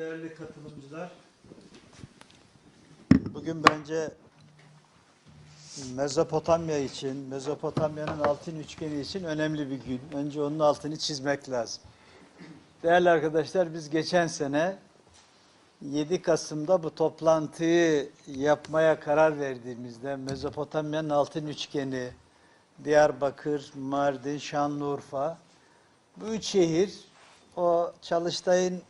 değerli katılımcılar. Bugün bence Mezopotamya için, Mezopotamya'nın altın üçgeni için önemli bir gün. Önce onun altını çizmek lazım. Değerli arkadaşlar biz geçen sene 7 Kasım'da bu toplantıyı yapmaya karar verdiğimizde Mezopotamya'nın altın üçgeni, Diyarbakır, Mardin, Şanlıurfa bu üç şehir o Çalıştay'ın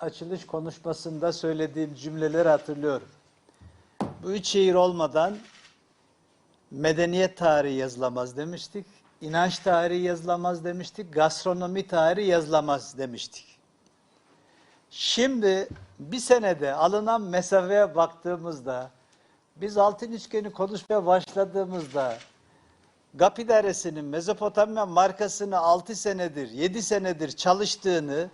açılış konuşmasında söylediğim cümleleri hatırlıyorum. Bu üç şehir olmadan medeniyet tarihi yazılamaz demiştik. İnanç tarihi yazılamaz demiştik. Gastronomi tarihi yazılamaz demiştik. Şimdi bir senede alınan mesafeye baktığımızda biz altın üçgeni konuşmaya başladığımızda GAP idaresinin Mezopotamya markasını 6 senedir, 7 senedir çalıştığını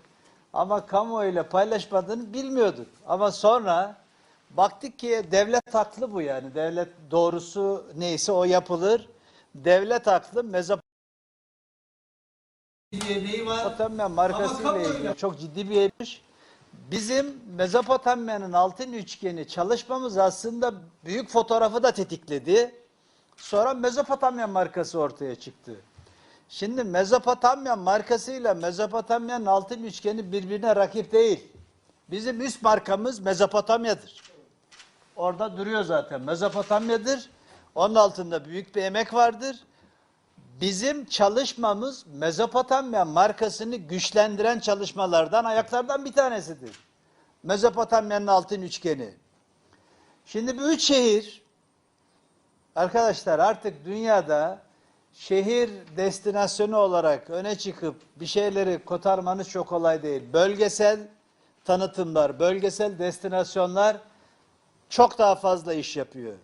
ama kamuoyuyla paylaşmadığını bilmiyorduk. Ama sonra baktık ki devlet haklı bu yani. Devlet doğrusu neyse o yapılır. Devlet haklı? Mezopotamya markasıyla ilgili çok ciddi bir etmiş. Bizim Mezopotamya'nın altın üçgeni çalışmamız aslında büyük fotoğrafı da tetikledi. Sonra Mezopotamya markası ortaya çıktı. Şimdi Mezopotamya markasıyla Mezopotamya'nın altın üçgeni birbirine rakip değil. Bizim üst markamız Mezopotamya'dır. Orada duruyor zaten. Mezopotamya'dır. Onun altında büyük bir emek vardır. Bizim çalışmamız Mezopotamya markasını güçlendiren çalışmalardan, ayaklardan bir tanesidir. Mezopotamya'nın altın üçgeni. Şimdi bu üç şehir, arkadaşlar artık dünyada şehir destinasyonu olarak öne çıkıp bir şeyleri kotarmanız çok kolay değil. Bölgesel tanıtımlar, bölgesel destinasyonlar çok daha fazla iş yapıyor.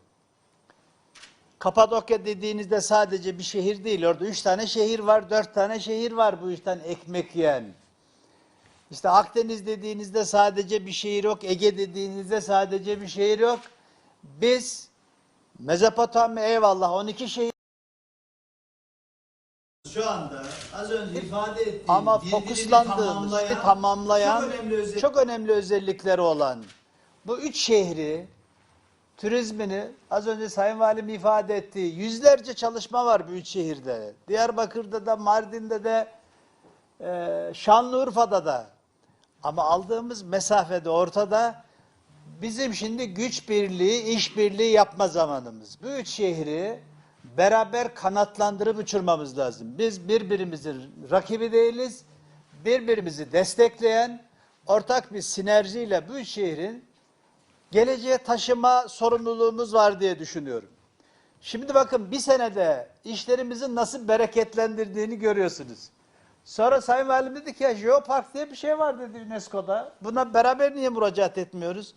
Kapadokya dediğinizde sadece bir şehir değil. Orada üç tane şehir var, dört tane şehir var bu işten ekmek yiyen. İşte Akdeniz dediğinizde sadece bir şehir yok. Ege dediğinizde sadece bir şehir yok. Biz Mezopotamya eyvallah 12 şehir Şu anda az önce ifade ettiğim ama fokuslandığımız, tamamlayan, tamamlayan, çok önemli çok önemli özellikleri olan bu üç şehri turizmini az önce Sayın Valim ifade ettiği yüzlerce çalışma var bu üç şehirde. Diyarbakır'da da, Mardin'de de, e, Şanlıurfa'da da. Ama aldığımız mesafede ortada bizim şimdi güç birliği, iş birliği yapma zamanımız. Bu üç şehri beraber kanatlandırıp uçurmamız lazım. Biz birbirimizin rakibi değiliz. Birbirimizi destekleyen ortak bir sinerjiyle bu şehrin geleceğe taşıma sorumluluğumuz var diye düşünüyorum. Şimdi bakın bir senede işlerimizin nasıl bereketlendirdiğini görüyorsunuz. Sonra Sayın Valim dedi ki ya Jeopark diye bir şey var dedi UNESCO'da. Buna beraber niye müracaat etmiyoruz?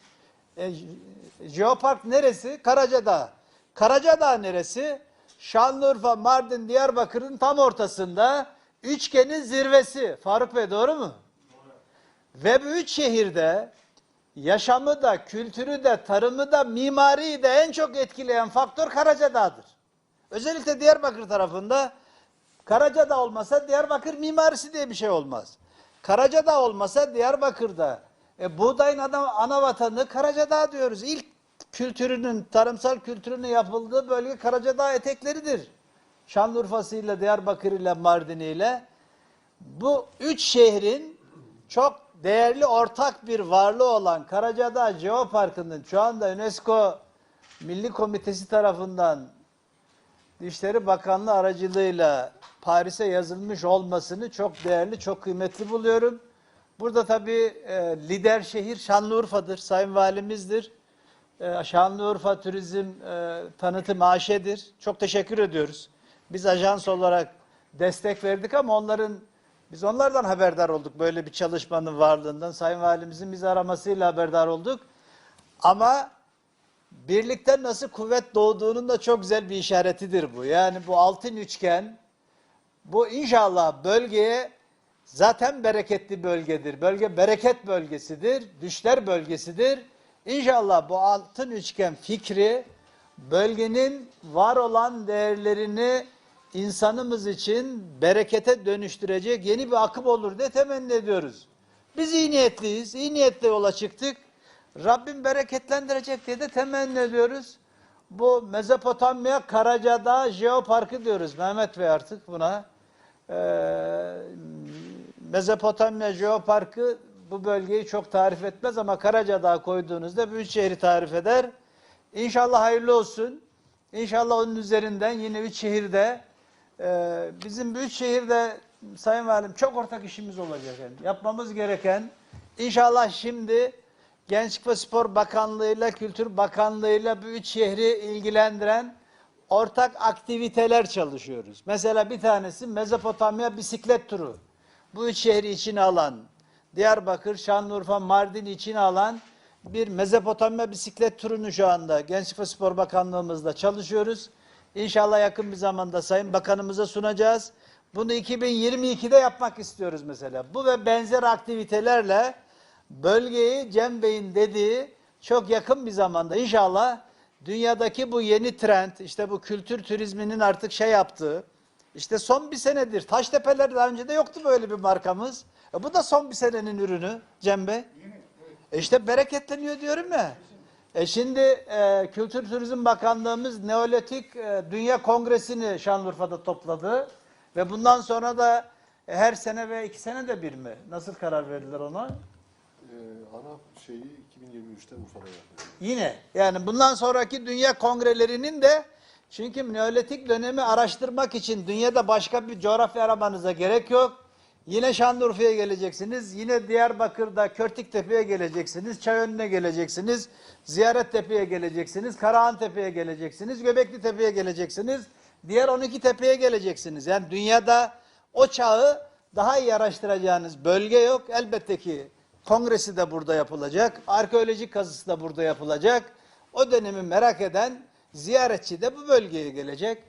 E, Jeopark neresi? Karacadağ. Karacadağ neresi? Şanlıurfa, Mardin, Diyarbakır'ın tam ortasında üçgenin zirvesi. Faruk Bey doğru mu? Ve bu üç şehirde yaşamı da, kültürü de, tarımı da, mimariyi de en çok etkileyen faktör Karacadağ'dır. Özellikle Diyarbakır tarafında Karacadağ olmasa Diyarbakır mimarisi diye bir şey olmaz. Karacadağ olmasa Diyarbakır'da e, buğdayın adam, ana vatanı Karacadağ diyoruz. İlk kültürünün, tarımsal kültürünün yapıldığı bölge Karacadağ etekleridir. Şanlıurfa'sıyla, Diyarbakır'ıyla, Mardin'iyle. Bu üç şehrin çok değerli ortak bir varlığı olan Karacadağ Jeoparkı'nın şu anda UNESCO Milli Komitesi tarafından Dışişleri Bakanlığı aracılığıyla Paris'e yazılmış olmasını çok değerli, çok kıymetli buluyorum. Burada tabii e, lider şehir Şanlıurfa'dır, Sayın Valimizdir. E, Şanlıurfa Turizm e, Tanıtım AŞ'dir. Çok teşekkür ediyoruz. Biz ajans olarak destek verdik ama onların biz onlardan haberdar olduk böyle bir çalışmanın varlığından. Sayın Valimizin bizi aramasıyla haberdar olduk. Ama birlikte nasıl kuvvet doğduğunun da çok güzel bir işaretidir bu. Yani bu altın üçgen bu inşallah bölgeye zaten bereketli bölgedir. Bölge bereket bölgesidir, düşler bölgesidir. İnşallah bu altın üçgen fikri bölgenin var olan değerlerini insanımız için berekete dönüştürecek yeni bir akım olur diye temenni ediyoruz. Biz iyi niyetliyiz. iyi niyetle yola çıktık. Rabbim bereketlendirecek diye de temenni ediyoruz. Bu Mezopotamya Karacadağ Jeoparkı diyoruz Mehmet Bey artık buna. Ee, Mezopotamya Jeoparkı bu bölgeyi çok tarif etmez ama Karacadağ koyduğunuzda Büyükşehir'i tarif eder. İnşallah hayırlı olsun. İnşallah onun üzerinden yine üç şehirde e, bizim Büyükşehir'de Sayın Valim çok ortak işimiz olacak. Yani. Yapmamız gereken inşallah şimdi Gençlik ve Spor Bakanlığı'yla Kültür Bakanlığı'yla bu üç şehri ilgilendiren ortak aktiviteler çalışıyoruz. Mesela bir tanesi Mezopotamya bisiklet turu. Bu üç şehri içine alan, Diyarbakır, Şanlıurfa, Mardin içine alan bir Mezopotamya bisiklet turunu şu anda Gençlik ve Spor Bakanlığımızda çalışıyoruz. İnşallah yakın bir zamanda Sayın Bakanımıza sunacağız. Bunu 2022'de yapmak istiyoruz mesela. Bu ve benzer aktivitelerle bölgeyi Cem Bey'in dediği çok yakın bir zamanda inşallah dünyadaki bu yeni trend, işte bu kültür turizminin artık şey yaptığı, işte son bir senedir, Taştepe'ler daha önce de yoktu böyle bir markamız. E bu da son bir senenin ürünü Cem Bey. E işte bereketleniyor diyorum ya. E şimdi e, Kültür Turizm Bakanlığımız Neolitik e, Dünya Kongresi'ni Şanlıurfa'da topladı. Ve bundan sonra da e, her sene ve iki sene de bir mi? Nasıl karar verdiler ona? Ee, ana şeyi 2023'te Urfa'da yapıyor. Yine yani bundan sonraki dünya kongrelerinin de çünkü Neolitik dönemi araştırmak için dünyada başka bir coğrafya aramanıza gerek yok. Yine Şanlıurfa'ya geleceksiniz. Yine Diyarbakır'da Körtiktepe'ye geleceksiniz. Çayönü'ne geleceksiniz. Ziyarettepe'ye geleceksiniz. Karahantepe'ye geleceksiniz. Göbekli Tepe'ye geleceksiniz. Diğer 12 tepeye geleceksiniz. Yani dünyada o çağı daha iyi araştıracağınız bölge yok. Elbette ki kongresi de burada yapılacak. Arkeolojik kazısı da burada yapılacak. O dönemi merak eden ziyaretçi de bu bölgeye gelecek.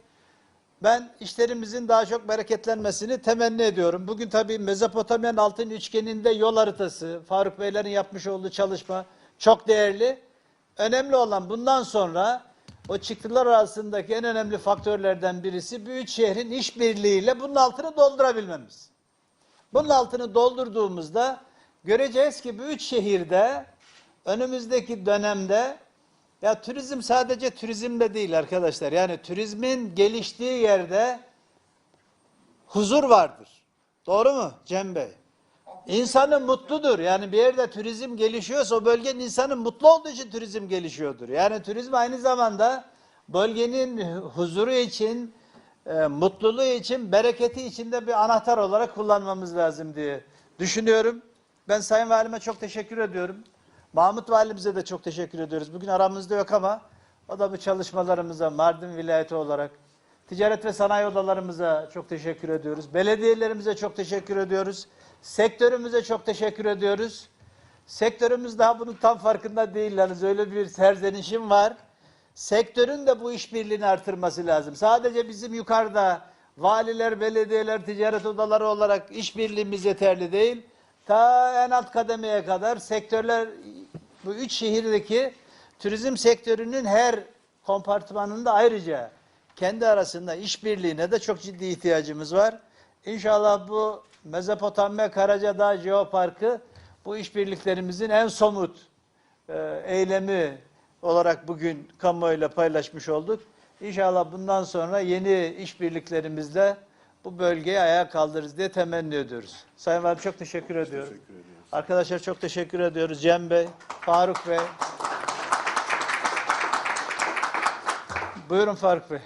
Ben işlerimizin daha çok bereketlenmesini temenni ediyorum. Bugün tabii Mezopotamya'nın altın üçgeninde yol haritası, Faruk Beylerin yapmış olduğu çalışma çok değerli. Önemli olan bundan sonra o çıktılar arasındaki en önemli faktörlerden birisi büyük şehrin işbirliğiyle bunun altını doldurabilmemiz. Bunun altını doldurduğumuzda göreceğiz ki üç şehirde önümüzdeki dönemde ya turizm sadece turizmle değil arkadaşlar. Yani turizmin geliştiği yerde huzur vardır. Doğru mu Cem Bey? İnsanı mutludur. Yani bir yerde turizm gelişiyorsa o bölgenin insanı mutlu olduğu için turizm gelişiyordur. Yani turizm aynı zamanda bölgenin huzuru için, e, mutluluğu için, bereketi için de bir anahtar olarak kullanmamız lazım diye düşünüyorum. Ben Sayın Valime çok teşekkür ediyorum. Mahmut Valimize de çok teşekkür ediyoruz. Bugün aramızda yok ama o da bu çalışmalarımıza Mardin vilayeti olarak ticaret ve sanayi odalarımıza çok teşekkür ediyoruz. Belediyelerimize çok teşekkür ediyoruz. Sektörümüze çok teşekkür ediyoruz. Sektörümüz daha bunun tam farkında değil. Yalnız öyle bir serzenişim var. Sektörün de bu işbirliğini artırması lazım. Sadece bizim yukarıda valiler, belediyeler, ticaret odaları olarak işbirliğimiz yeterli değil. Ta en alt kademeye kadar sektörler bu üç şehirdeki turizm sektörünün her kompartmanında ayrıca kendi arasında işbirliğine de çok ciddi ihtiyacımız var. İnşallah bu Mezopotamya Karacadağ Jeoparkı bu işbirliklerimizin en somut e, eylemi olarak bugün kamuoyuyla paylaşmış olduk. İnşallah bundan sonra yeni işbirliklerimizle bu bölgeyi ayağa kaldırırız diye temenni ediyoruz. Sayın Valim çok teşekkür ediyorum. Teşekkür ediyoruz. Arkadaşlar çok teşekkür ediyoruz. Cem Bey, Faruk Bey. Buyurun Faruk Bey.